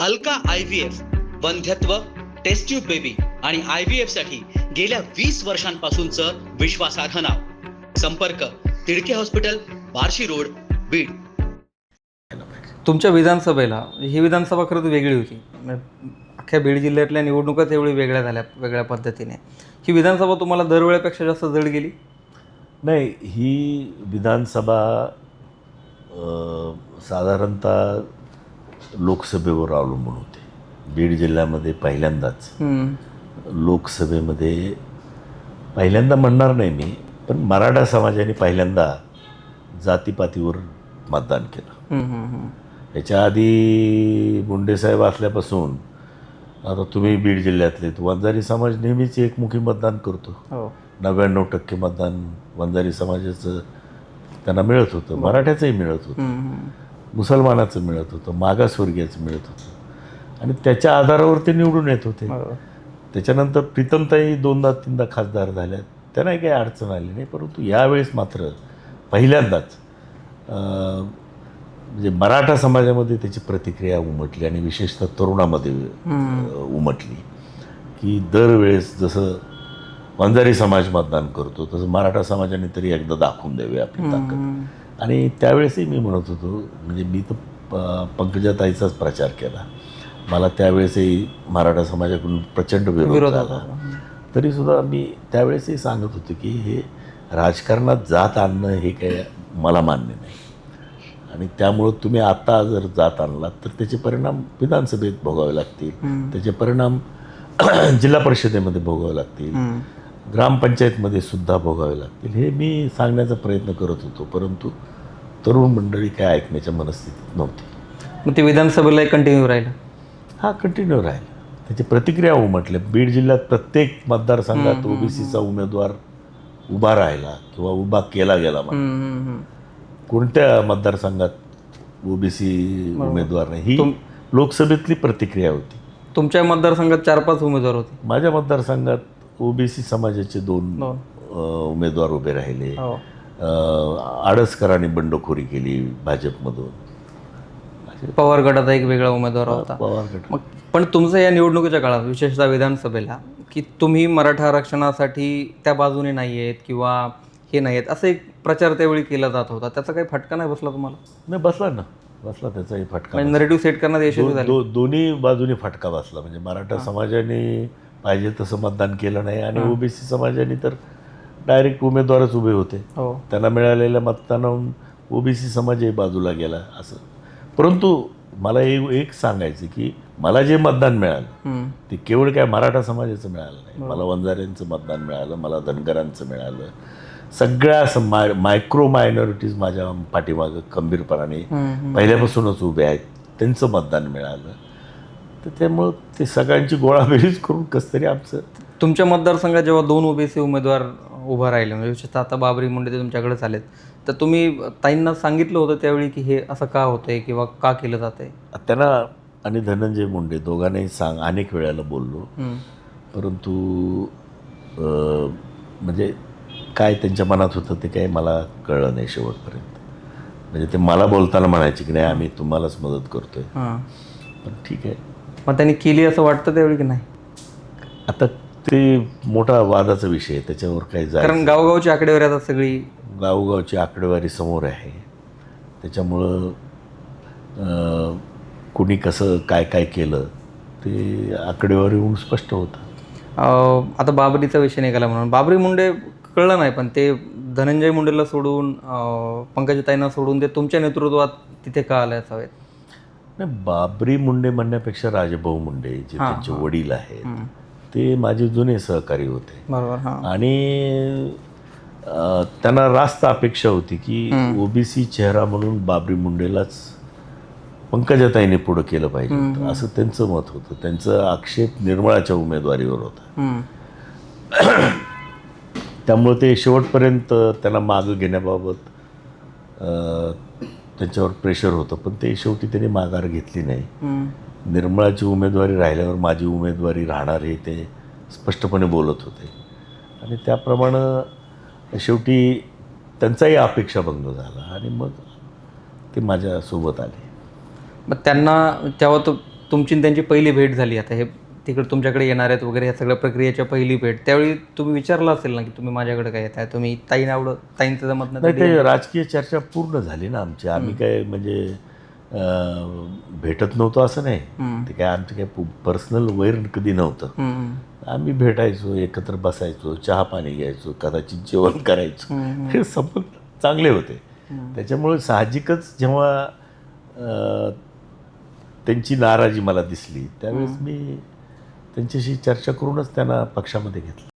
Alka I V F वंध्यत्व test tube baby आणि I V एफसाठी गेल्या वीस वर्षांपासूनचं विश्वासार्ह नाव. संपर्क तिडके हॉस्पिटल बार्शी रोड बीड. तुमच्या विधानसभेला ही विधानसभा खरंच वेगळी होती. म्हणजे अख्ख्या बीड जिल्ह्यातल्या निवडणुकाच एवढी वेगळ्या झाल्या वेगळ्या पद्धतीने. ही विधानसभा तुम्हाला दरवेळेपेक्षा जास्त जड गेली? नाही ही विधानसभा साधारणतः लोकसभेवर अवलंबून होते. बीड जिल्ह्यामध्ये पहिल्यांदाच. लोकसभेमध्ये पहिल्यांदा म्हणणार नाही मी पण मराठा समाजाने पहिल्यांदा जातीपातीवर मतदान केलं. याच्या आधी मुंडेसाहेब असल्यापासून आता तुम्ही बीड जिल्ह्यातले तर वंजारी समाज नेहमीच एकमुखी मतदान करतो. हो. नव्याण्णव टक्के मतदान वंजारी समाजाचं त्यांना मिळत होतं मराठ्याचंही मिळत होतं. मुसलमानाचं मिळत होतं मागासवर्गीयाचं मिळत होतं. आणि त्याच्या आधारावर ते निवडून येत होते. त्याच्यानंतर प्रीतमताई दोनदा तीनदा खासदार झाल्या त्यांनाही काही अडचण आली नाही परंतु यावेळेस मात्र पहिल्यांदाच म्हणजे मराठा समाजामध्ये त्याची प्रतिक्रिया उमटली आणि विशेषतः तरुणामध्ये उमटली. की दरवेळेस जसं वंजारी समाज मतदान करतो. तसं मराठा समाजाने तरी एकदा दाखवून द्यावी आपली ताकद. आणि त्यावेळेसही मी म्हणत होतो म्हणजे मी तर पंकजाताईचाच प्रचार केला. मला त्यावेळेसही मराठा समाजाकडून प्रचंड विरोध होता. तरीसुद्धा मी त्यावेळेसही सांगत होतो की हे राजकारणात जात आणणं हे काय मला मान्य नाही. आणि त्यामुळं तुम्ही आता जर जात आणलात तर त्याचे परिणाम विधानसभेत भोगावे लागतील. त्याचे परिणाम जिल्हा परिषदेमध्ये भोगावे लागतील. ग्रामपंचायतमध्ये सुद्धा भोगावे लागतील. हे मी सांगण्याचा प्रयत्न करत होतो परंतु तरुण मंडळी काय ऐकण्याच्या मनस्थितीत नव्हती. मग ते विधानसभेला कंटिन्यू राहिलं? हा कंटिन्यू राहील. त्याची प्रतिक्रिया उमटल्या बीड जिल्ह्यात प्रत्येक मतदारसंघात ओबीसीचा उमेदवार उभा राहिला किंवा उभा केला गेला कोणत्या मतदारसंघात ओबीसी उमेदवार नाही? ही लोकसभेतली प्रतिक्रिया होती. तुमच्या मतदारसंघात चार पाच उमेदवार होते. माझ्या मतदारसंघात ओबीसी समाजाचे दोन. अ, उमेदवार उभे राहिले. हो. आडसकरांनी बंडखोरी केली भाजपमधून. पवार गटाचा एक वेगळा उमेदवार होता. पवार गट. मग पण तुमचं या निवडणुकीच्या काळात विशेषतः विधानसभेला की तुम्ही मराठा आरक्षणासाठी त्या बाजूने नाही आहेत किंवा हे नाही आहेत असं एक प्रचार त्यावेळी केला जात होता. त्याचा काही फटका नाही बसला तुम्हाला? नाही बसला ना. बसला त्याचाही फटका म्हणजे नरेटिव्ह सेट करण्यात यशस्वी झाले. दोन्ही बाजूने फटका बसला. म्हणजे मराठा समाजाने पाहिजे तसं मतदान केलं नाही. आणि ओबीसी समाजाने तर डायरेक्ट उमेदवारच उभे होते. हो. त्यांना मिळालेल्या मतदानाहून ओबीसी समाजही बाजूला गेला असं. परंतु मला एक एक सांगायचं की मला जे मतदान मिळालं. ते केवळ काय मराठा समाजाचं मिळालं नाही. मला वंजाऱ्यांचं मतदान मिळालं मला धनगरांचं मिळालं. सगळ्या असं माय मायक्रो मायनॉरिटीज माझ्या पाठीमागं खंबीरपणाने पहिल्यापासूनच उभे आहेत. त्यांचं मतदान मिळालं. तर त्यामुळं ते सगळ्यांची गोळाबेरीज करून कसं तरी आमचं तुमच्या मतदारसंघात जेव्हा दोन ओबीसी उमेदवार उभा राहिले म्हणजे विशेषतः आता बाबरी मुंडे ते तुमच्याकडे आलेत तर तुम्ही ताईंना सांगितलं होतं त्यावेळी की हे असं का होतंय किंवा का केलं जातंय? त्यांना आणि धनंजय मुंडे दोघांनाही सांग अनेक वेळेला बोललो. परंतु म्हणजे काय त्यांच्या मनात होतं ते काही मला कळलं नाही शेवटपर्यंत. म्हणजे ते मला बोलताना म्हणायचे की नाही आम्ही तुम्हालाच मदत करतोय. हां. पण ठीक आहे. मग त्यांनी केली असं वाटतं त्यावेळी की नाही? आता ते मोठा वादाचा विषय आहे त्याच्यावर काही कारण गावगावची आकडेवारी आता सगळी गावोगावची आकडेवारी समोर आहे. त्याच्यामुळं अं, कुणी कसं काय काय केलं ते आकडेवारीहून स्पष्ट होतं. अं, आता बाबरीचा विषय निघाला म्हणून. बाबरी मुंडे कळलं नाही पण ते धनंजय मुंडेला सोडून अं, पंकजाताईंना सोडून ते तुमच्या नेतृत्वात तिथे का आले असावेत? नाही बाबरी मुंडे म्हणण्यापेक्षा राजभाऊ मुंडे जे त्यांचे वडील आहेत ते माझे जुने सहकारी होते. बरोबर हां. आणि अं, त्यांना रास्त अपेक्षा होती की ओबीसी चेहरा म्हणून बाबरी मुंडेलाच पंकजाताईने पुढं केलं पाहिजे असं त्यांचं मत होतं. त्यांचं आक्षेप निर्मळाच्या उमेदवारीवर होता. हम्म. त्यामुळे ते शेवटपर्यंत त्यांना मागं घेण्याबाबत अं, त्यांच्यावर प्रेशर होतं. पण ते शेवटी त्यांनी माघार घेतली नाही. निर्मळाची उमेदवारी राहिल्यावर माझी उमेदवारी राहणार हे ते स्पष्टपणे बोलत होते. आणि त्याप्रमाणे शेवटी त्यांचाही अपेक्षाभंग झाला आणि मग ते माझ्यासोबत आले. मग त्यांना तेव्हा तो तुमची त्यांची पहिली भेट झाली. आता हे तिकडे तुमच्याकडे येणार आहेत वगैरे ह्या सगळ्या प्रक्रियेच्या पहिली भेट. त्यावेळी तुम्ही विचारलं असेल ना की तुम्ही माझ्याकडे काय येताय? तुम्ही ताईन आवडत ताईंचं जमत नाही ते राजकीय चर्चा पूर्ण झाली ना आमची. आम्ही काय म्हणजे भेटत नव्हतो असं नाही. ते काय आमचं काय पर्सनल वैर कधी नव्हतं. आम्ही भेटायचो एकत्र बसायचो चहा पाणी घ्यायचो कदाचित जेवण करायचो. हे संबंध चांगले होते. त्याच्यामुळे साहजिकच जेव्हा त्यांची नाराजी मला दिसली त्यावेळेस मी त्यांच्याशी चर्चा करूनच त्यांना पक्षामध्ये घेतलं.